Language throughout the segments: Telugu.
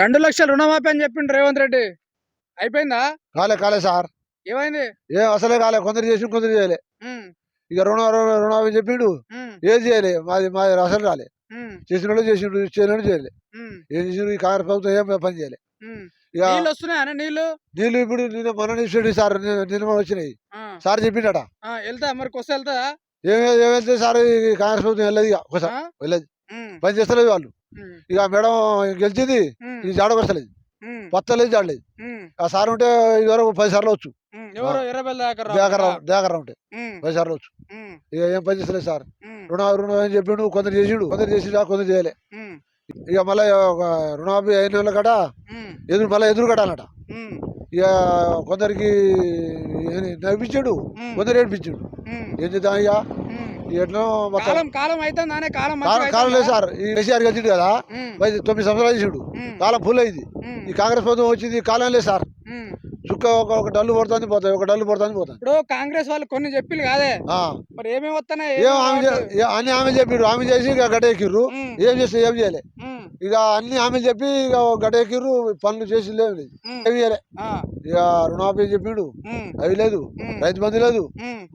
రెండు లక్షలు రుణమాఫీ అని చెప్పిండు రేవంత్ రెడ్డి. అయిపోయిందా? కాలే కాలే సార్. ఏమైంది? ఏ అసలే కాలే కొందరు చేసి కొందరు చేయలే. ఇక రుణ రుణ రుణమాఫీ చెప్పిండు. ఏది చేయలే మాది మాది అసలు రాలే చేసిన వాళ్ళు చేసిండు చేయలేడు చేయలే. ఏం చేసిండు ఈ కాంగ్రెస్ ప్రభుత్వం ఏం పని చేయలే. ఇక నీళ్ళు వస్తున్నాయా నీళ్ళు? ఇప్పుడు నిన్న మన ఇచ్చాడు సార్ మొన్న వచ్చినాయి. సార్ చెప్పిండట. వెళ్తా మరి కొస్త వెళ్తాదా? ఏమే ఏమైతే సార్ కాంగ్రెస్ ప్రభుత్వం వెళ్ళదు ఇక? వెళ్ళదు. పని చేస్తలేదు వాళ్ళు. ఇక మేడం గెలిచింది జాడకొస్తలేదు ఉమ్, పత్తలేదు జాడలేదు ఉమ్, ఆ సార్ ఉంటే ఇదివరకు పది సార్లు వచ్చు. దేకర ఉంటే పది సార్లు వచ్చు. ఇక ఏం పని చేస్తలేదు సార్. రుణ రుణం అని చెప్పిండు కొందరు చేసిండు కొందరు చేసిండు కొందరు చేయలే. ఇక మళ్ళీ ఒక రుణమాఫీ అయిన వాళ్ళ కట ఎదురు మళ్ళీ ఎదురు కట్టాలట. ఇక కొందరికి నవ్వించాడు కొందరు ఏడిపించాడు. ఏం చేద్దాం ఇక. ఎట్లా కాలం కాలం అయితే నానే కాలం కాలం లేదు? సార్. ఈ కేసీఆర్ గెలిచిండు కదా తొమ్మిది సంవత్సరాలు చేసిండు. కాలం ఫుల్ అయింది. ఈ కాంగ్రెస్ ప్రభుత్వం వచ్చింది కాలం లేదు సార్. చుక్క ఒక ఒక డల్లు పడుతుంది పోతాయి ఒక డల్లు పడుతుంది పోతాయి. ఇప్పుడు కాంగ్రెస్ వాళ్ళు కొన్ని చెప్పిల్లు కాదే. మరి ఏమేమి వస్తున్నాయి? ఏం ఆమె అన్ని ఆమె చెప్పిర్రు ఆమె చేసి ఇక గడ్డెక్కిర్రు ఏం చేస్తే ఏం చేయలే. ఇక అన్ని ఆమె చెప్పి ఇక గడ్డెక్కిర్రు పనులు చేసి లేవు లేదు ఇక రుణమాఫీ చెప్పిండు. అవి లేదు. రైతు బంధు లేదు.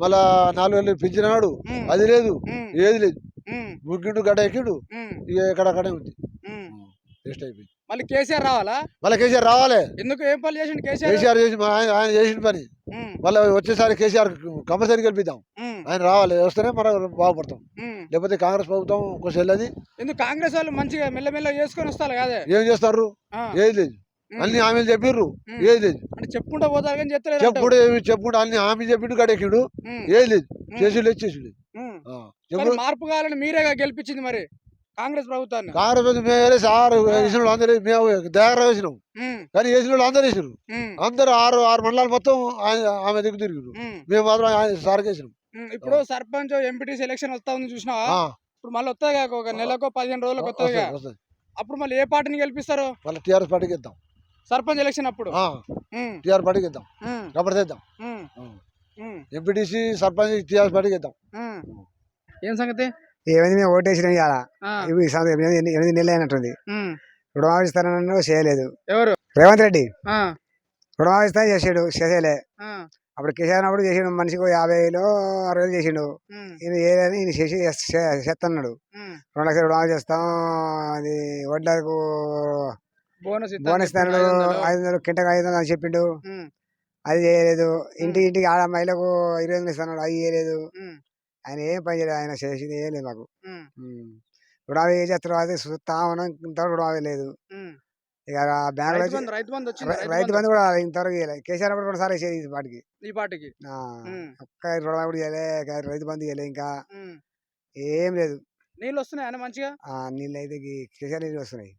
మళ్ళా నాలుగు వేలు పింఛనాడు అది లేదు. ఏది లేదు. ముగ్గిండు గడ్డ ఎక్కిండు ఇక ఎక్కడక్కడే ఉంది. వేస్ట్ అయిపోయింది. మళ్ళీ కేసీఆర్ రావాలా? మళ్ళీ కేసీఆర్ రావాలి. ఎందుకు? ఏం పనులు చేసిండు కేసీఆర్? చేసి ఆయన చేసిన పని. మళ్ళీ వచ్చేసారి కేసీఆర్ కంపల్సరీ గెలిపిద్దాం. ఆయన రావాలి వస్తేనే మనం బాగుపడతాం. లేకపోతే కాంగ్రెస్ ప్రభుత్వం కొంచెం వెళ్ళది ఎందుకు కాంగ్రెస్ వాళ్ళు మంచిగా మెల్లమెల్ల చేసుకొని వస్తారు కాదే? ఏం చేస్తారు? ఏది లేదు. అన్ని హామీలు చెప్పిర్రు. ఏది లేదు. చెప్పుకుంటూ పోతారు కానీ అంటావు. చెప్పుడు చెప్పుకుంటూ అన్ని హామీ చెప్పిండు గడెక్కిండు ఉమ్, ఏది లేదు. చేసి లేదు చేసి లేదు మార్పు కావాలని మీరేగా గెలిపించింది మరి? కాంగ్రెస్ ప్రభుత్వాన్ని. కాంగ్రెస్ ప్రభుత్వం సార్ వేసిన అందరూ మేము దగ్గర వేసినాం కానీ వేసిన వాళ్ళు అందరూ వేసినారు అందరూ ఆరు ఆరు మండలాలు మొత్తం ఆమె దగ్గర తిరిగారు మేము మాత్రం ఆయన సార్ వేసినాం ఉమ్. ఇప్పుడు సర్పంచ్ ఎంపీటీ సెలక్షన్ వస్తా ఉంది చూసినావా? ఆ, ఇప్పుడు మళ్ళీ వస్తుంది ఒక నెలకో పదిహేను రోజులకు వస్తుంది. అప్పుడు మళ్ళీ ఏ పార్టీని గెలిపిస్తారు? మళ్ళీ టీఆర్ఎస్ పార్టీకి ఇద్దాం సర్పంచ్ ఎలక్షన్ అప్పుడు? టీఆర్ పార్టీకి ఇద్దాం ఉమ్, ఉమ్, ఎంపీటీసీ సర్పంచ్ టీఆర్ఎస్ పార్టీకి ఇద్దాం. ఏం సంగతి? ఏమైంది? మేము ఓటేసినాం ఇవాళ ఇవి ఎనిమిది నెలలు అయినట్టుంది. రుణమాఫీ చేయలేదు. ఎవరు? రేవంత్ రెడ్డి. రుణమాఫీ చేసాడు చేసేయలే ఆ, అప్పుడు కేసీఆర్ అప్పుడు చేసిండు మనిషికి ఓ యాభై వేలు అరవై వేలు చేసిండు. ఈయన ఏదని ఈయన చేసి చేస్తున్నాడు. రెండు లక్షలు రుణమాఫీ చేస్తాం అది వడ్లకు బోనస్ ఇస్తాడు ఐదు వందలు. కింటకు ఐదు వందలు అని చెప్పిండు. అది చేయలేదు. ఇంటి ఇంటికి ఆడ మహిళకు ఇరవై వందలు ఇస్తున్నాడు అది చేయలేదు. ఆయన ఏం పని చేయలేదు. ఆయన చేసింది ఏం లేదు మాకు. ఉమ్. రుణమాఫీ చేస్తారు అది చూస్తా ఉన్నాం. ఇంతవరకు రుణమాఫీ లేదు. ఇక బ్యాంకులో రైతు బంధు కూడా ఇంతవరకు చేయలేదు కేసీఆర్ అప్పుడు రెండు సార్లు వేసేది వాటికి ఈ ఉమ్, ఒక్క రుణమాఫీ కూడా చేయలే. రైతు బంధు చేయలే ఇంకా. ఏం లేదు. నీళ్ళు వస్తున్నాయి మంచిగా? నీళ్ళు అయితే కేసీఆర్ నీళ్ళు వస్తున్నాయి.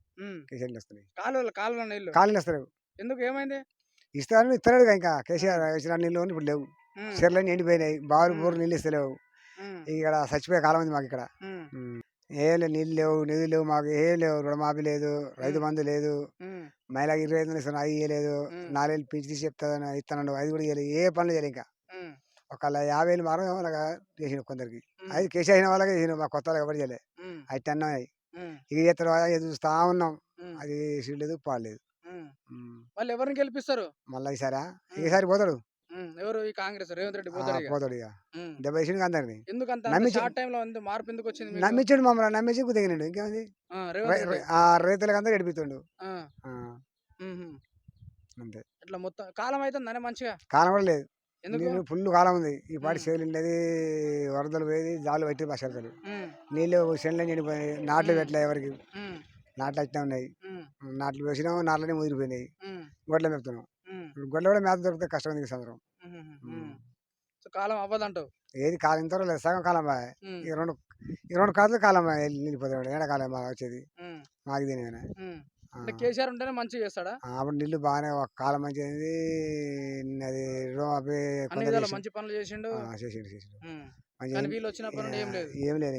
కేసీఆర్ నీళ్ళు వస్తున్నాయి. కాలువలు కాలువల నీళ్ళు. కాళ్ళు వస్తలేవు. ఎందుకు? ఏమైంది? ఇస్తాను ఇస్తలేడు ఇంకా. కేసీఆర్ ఇచ్చిన నీళ్ళు ఇప్పుడు లేవు. చెర్లన్నీ ఎండిపోయినాయి. ఉమ్. బోరు నీళ్ళు ఇస్తలేవు. ఇక్కడ చచ్చిపోయే కాలం ఉంది మాకు ఇక్కడ. ఏం లేదు నీళ్ళు లేవు నిధులు లేవు మాకు ఏం లేవు రుణమాఫీ లేదు రైతు బంధు లేదు. మహిళకి ఇరవై ఐదు ఇస్తాను అది ఇవ్వలేదు. నాలుగేళ్ళు పిచ్చి తీసి చెప్తాను ఇస్తాను అది కూడా ఇవ్వలేదు ఏ పనులు చేయలేదు ఇంకా. ఒకళ్ళ యాభై వేలు మాత్రం వాళ్ళకి చేసిన కొందరికి. అది కేసీ అయిన వాళ్ళకి చేసిన మా కొత్త వాళ్ళకి ఎవరు చేయలేదు చేస్తారు కదా, ఇది చూస్తా ఉన్నాం. అది ఉమ్. ఉమ్. వాళ్ళు ఎవరిని గెలిపిస్తారు? మళ్ళీ ఈసారా? ఈసారి పోతాడు. ఎవరు ఈ కాంగ్రెస్? రేవంత్ రెడ్డి పోతాడు ఇక. డెబ్బై సీట్లు అందరిని ఎందుకంత? నమ్మించు- షార్ట్ టైం లో ఉంది మార్పు ఎందుకు వచ్చింది? నమ్మించాడు మమ్మల్ని నమ్మించి కుదిగినాడు ఇంకేముంది? రైతులకు అందరూ ఉమ్హు. అంతే. ఇట్లా మొత్తం కాలం అయితే మంచిగా? కాలం కూడా లేదు. ఫుల్ కాలం ఉంది. ఈ పాటి. సేలు ఉండేది వరదలు పోయేది జాలు పట్టి ఉమ్, నీళ్ళు చెట్లు చెడిపోయినాయి నాట్లు. పెట్టలే ఎవరికి? నాట్లు వచ్చినా ఉన్నాయి. నాట్లు వేసినాం నాట్లనే ముదిరిపోయినాయి. గొడ్ల మేపుతున్నాం. ఇప్పుడు గొడ్ల కూడా మేత దొరికితే కష్టం ఈ సంవత్సరం. సో కాలం అవ్వదంటావు? ఏది కాలం ఇంతవరకు లేదు. సగం కాలం ఈ రెండు ఈ రెండు కాదులు కాలం బాయ్ నిండిపోతాడు ఎండాకాలం బాగా వచ్చేది. మాకు దీనివైనా కేసీఆర్ ఉంటేనే మంచిగా చేస్తాడా? అప్పుడు నీళ్ళు బాగానే ఒక కాలం మంచిది అది మంచి పనులు చేసిండు. చేసిండు చేసిండు. ఏం లేదు.